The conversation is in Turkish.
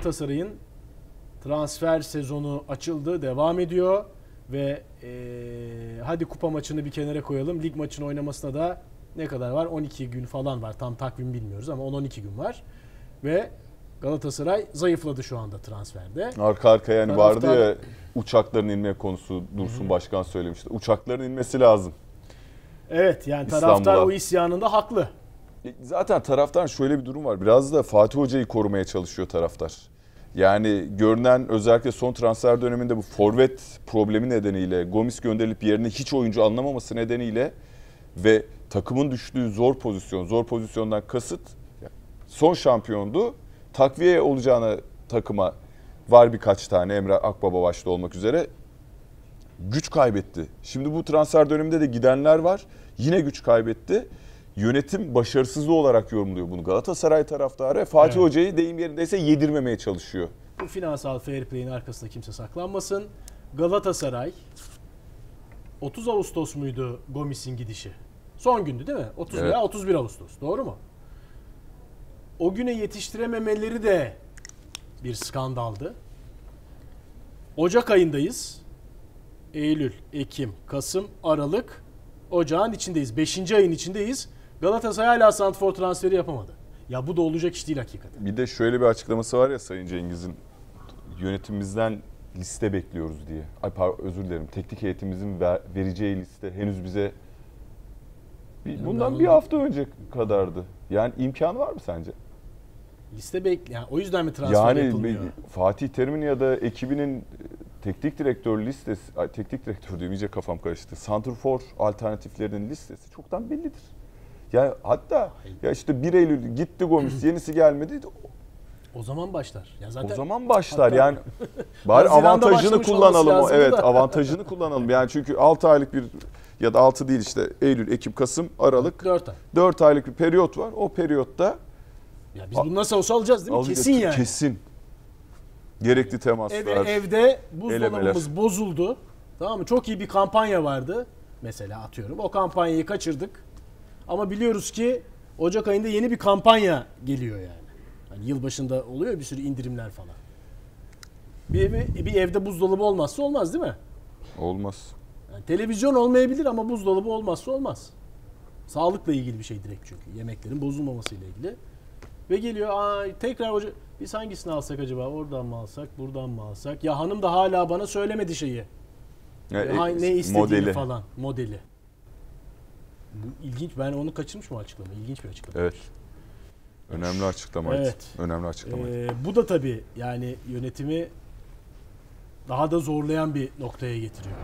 Galatasaray'ın transfer sezonu açıldı, devam ediyor ve eee, hadi kupa maçını bir kenara koyalım. Lig maçını oynamasına da ne kadar var? 12 gün falan var. Tam takvim bilmiyoruz ama 10-12 gün var. Ve Galatasaray zayıfladı şu anda transferde. Arka arkaya yani Taraftar- vardı ya uçakların inme konusu Dursun Başkan söylemişti. Uçakların inmesi lazım. Evet yani taraftar o isyanında haklı. E, Zaten taraftar şöyle bir durum var. Biraz da Fatih Hoca'yı korumaya çalışıyor taraftar. Yani görünen özellikle son transfer döneminde bu forvet problemi nedeniyle Gomis gönderilip yerine hiç oyuncu anlamaması nedeniyle ve takımın düştüğü zor pozisyon, zor pozisyondan kasıt son şampiyondu. Takviye olacağına takıma var birkaç tane Emre Akbaba başta olmak üzere güç kaybetti. Şimdi bu transfer döneminde de gidenler var. Yine güç kaybetti. Yönetim başarısızlığı olarak yorumluyor bunu. Galatasaray taraftarı Fatih Evet. Hoca'yı deyim yerindeyse yedirmemeye çalışıyor. Bu finansal fair play'in arkasında kimse saklanmasın. Galatasaray 30 Ağustos muydu Gomis'in gidişi? Son gündü değil mi? 30 Evet. veya 31 Ağustos. Doğru mu? O güne yetiştirememeleri de bir skandaldı. Ocak ayındayız. Eylül, Ekim, Kasım, Aralık, Ocağın içindeyiz. 5. ayın içindeyiz. Galatasaray hala Santfor transferi yapamadı. Ya bu da olacak iş değil hakikaten. Bir de şöyle bir açıklaması var ya Sayın Cengiz'in yönetimimizden liste bekliyoruz diye. Ay pardon, özür dilerim. Teknik heyetimizin ver- vereceği liste henüz bize bir- bundan bir hafta önce kadardı. Yani imkanı var mı sence? Liste bek yani o yüzden mi transfer Yani yapılmıyor? bir- Fatih Terim'in ya da ekibinin e, teknik direktör listesi, ay, teknik direktör diyorum iyice kafam karıştı. Santrfor alternatiflerinin listesi çoktan bellidir. Yani hatta ya işte 1 Eylül gitti Gomis yenisi gelmedi. O zaman başlar. Ya zaten O zaman başlar Hatta- yani. Bari avantajını kullanalım. lazım Evet da. avantajını kullanalım. Yani çünkü 6 aylık bir ya da 6 değil işte Eylül, Ekim, Kasım, Aralık 4 ay. 4 aylık bir periyot var. O periyotta Ya biz bunu nasıl olsa alacağız değil mi? al- Kesin yani. Kesin. Gerekli temaslar. Eve, evde buzdolabımız elemeler. bozuldu. Tamam mı? Çok iyi bir kampanya vardı. Mesela atıyorum. O kampanyayı kaçırdık. Ama biliyoruz ki Ocak ayında yeni bir kampanya geliyor yani. Hani yılbaşında oluyor ya bir sürü indirimler falan. Bir, evi, bir evde buzdolabı olmazsa olmaz değil mi? Olmaz. Yani televizyon olmayabilir ama buzdolabı olmazsa olmaz. Sağlıkla ilgili bir şey direkt çünkü. Yemeklerin bozulmamasıyla ilgili. Ve geliyor Aa, tekrar hoca biz hangisini alsak acaba? Oradan mı alsak, buradan mı alsak? Ya hanım da hala bana söylemedi şeyi. Ha- e, ne istediğini modeli. falan. Modeli. Bu ilginç. Ben onu kaçırmışım o açıklama. İlginç bir açıklama. Evet. Önemli açıklamaydı. Evet. Önemli açıklamaydı. Ee, bu da tabii yani yönetimi daha da zorlayan bir noktaya getiriyor.